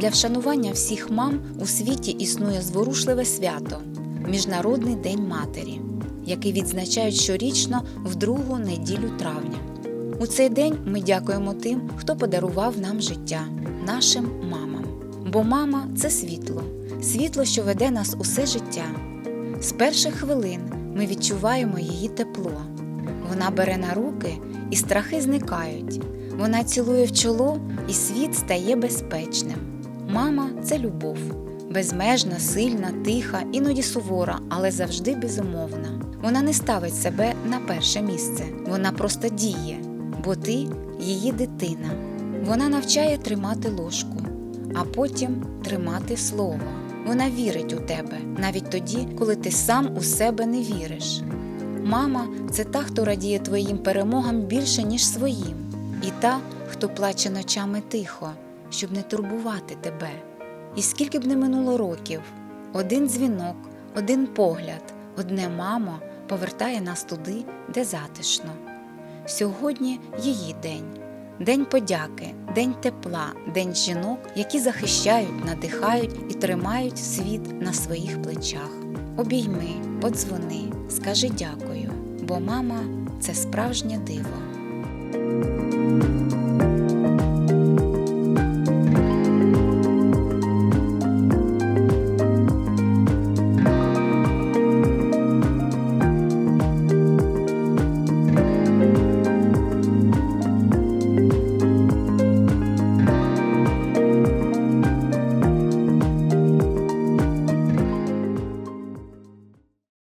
Для вшанування всіх мам у світі існує зворушливе свято Міжнародний день матері, який відзначають щорічно в другу неділю травня. У цей день ми дякуємо тим, хто подарував нам життя, нашим мамам. Бо мама це світло, світло, що веде нас усе життя. З перших хвилин ми відчуваємо її тепло. Вона бере на руки і страхи зникають. Вона цілує в чоло, і світ стає безпечним. Мама це любов, безмежна, сильна, тиха, іноді сувора, але завжди безумовна. Вона не ставить себе на перше місце, вона просто діє, бо ти її дитина. Вона навчає тримати ложку, а потім тримати слово. Вона вірить у тебе навіть тоді, коли ти сам у себе не віриш. Мама це та, хто радіє твоїм перемогам більше, ніж своїм, і та, хто плаче ночами тихо, щоб не турбувати тебе. І скільки б не минуло років, один дзвінок, один погляд, одне мамо повертає нас туди, де затишно. Сьогодні її день. День подяки, день тепла, день жінок, які захищають, надихають і тримають світ на своїх плечах. Обійми, подзвони, скажи дякую, бо мама це справжнє диво.